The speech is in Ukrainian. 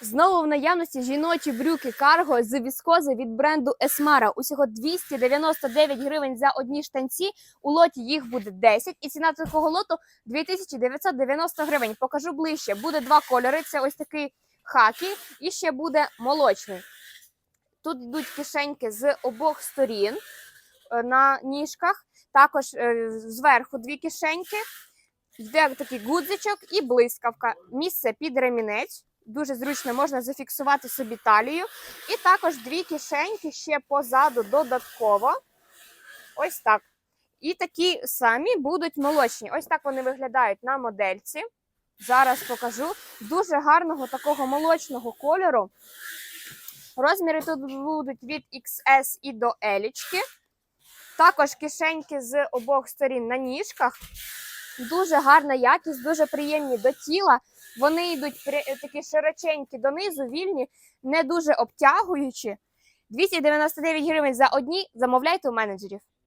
Знову в наявності жіночі брюки карго з віскози від бренду Esmara. Усього 299 гривень за одні штанці. У лоті їх буде 10, і ціна такого лоту 2990 гривень. Покажу ближче. Буде два кольори. Це ось такий хакі, і ще буде молочний. Тут йдуть кишеньки з обох сторін е, на ніжках. Також е, зверху дві кишеньки. Йде такий гудзичок і блискавка. Місце під ремінець. Дуже зручно можна зафіксувати собі талію. І також дві кишеньки ще позаду додатково. Ось так. І такі самі будуть молочні. Ось так вони виглядають на модельці. Зараз покажу. Дуже гарного такого молочного кольору. Розміри тут будуть від XS і до L. Також кишеньки з обох сторін на ніжках. Дуже гарна якість, дуже приємні до тіла. Вони йдуть при- такі широченькі донизу, вільні, не дуже обтягуючі. 299 гривень за одні. Замовляйте у менеджерів.